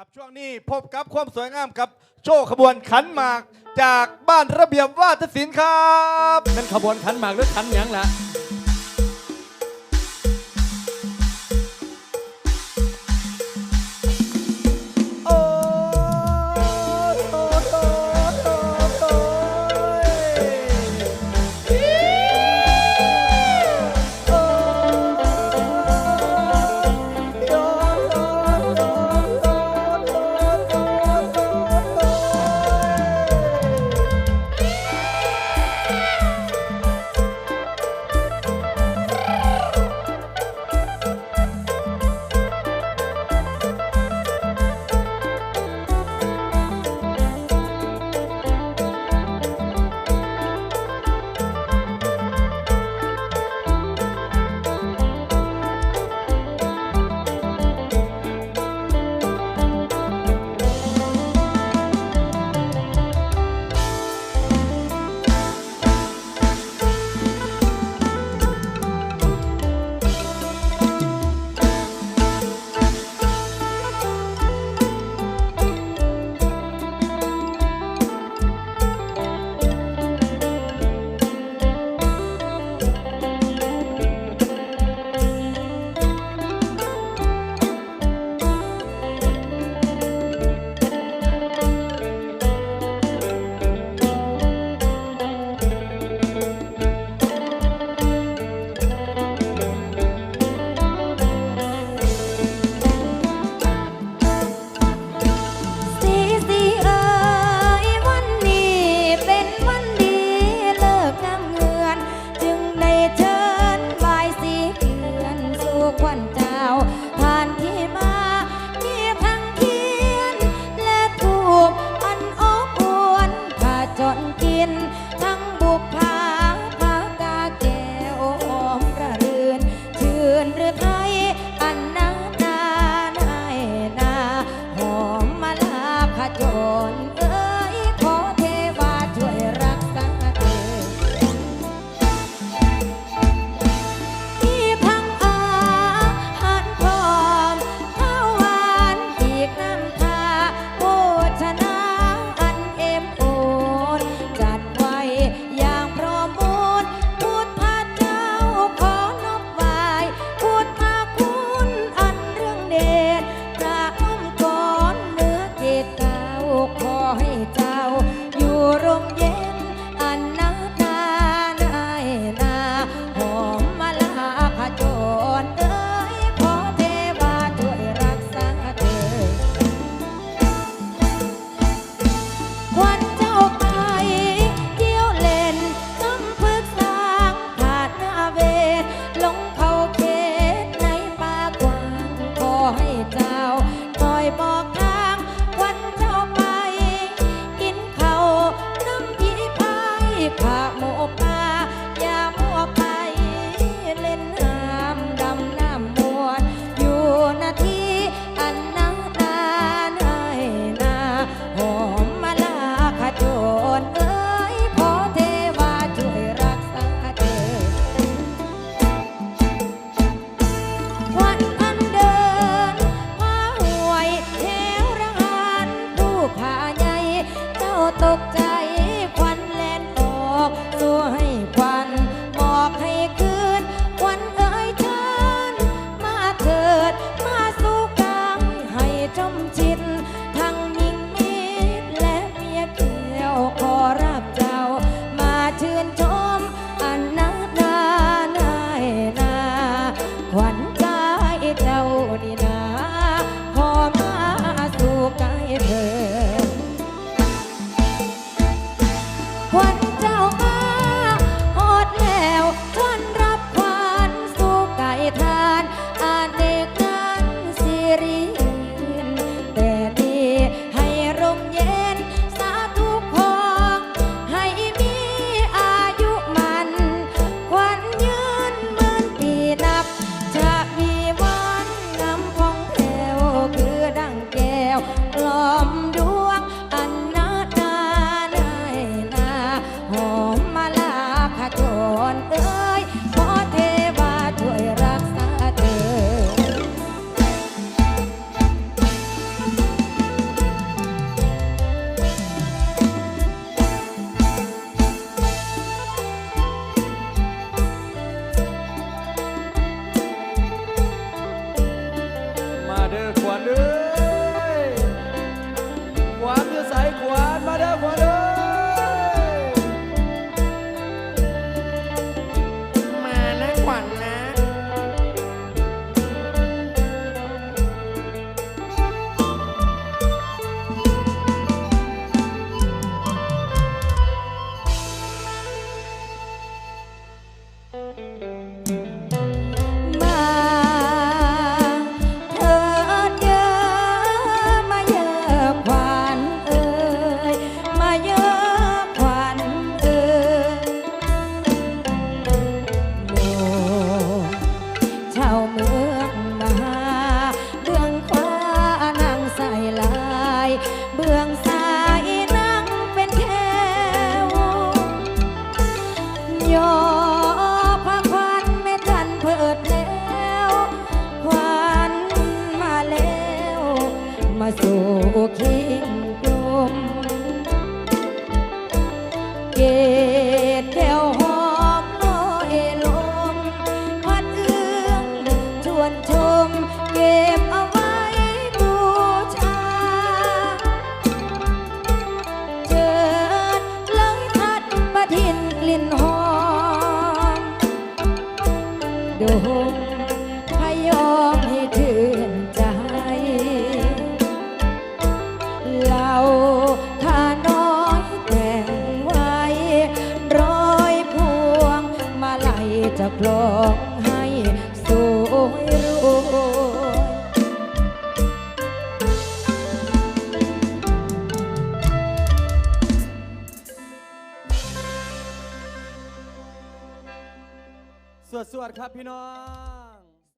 ครับช่วงนี้พบกับความสวยงามกับโชว์ขบวนขันหมากจากบ้านระเบียบวาทศิลป์ครับ เป็นขบวนขันหมากหรือขันหยังล่ะ กลองให้สวยรวยสวดๆครับพี่น้อง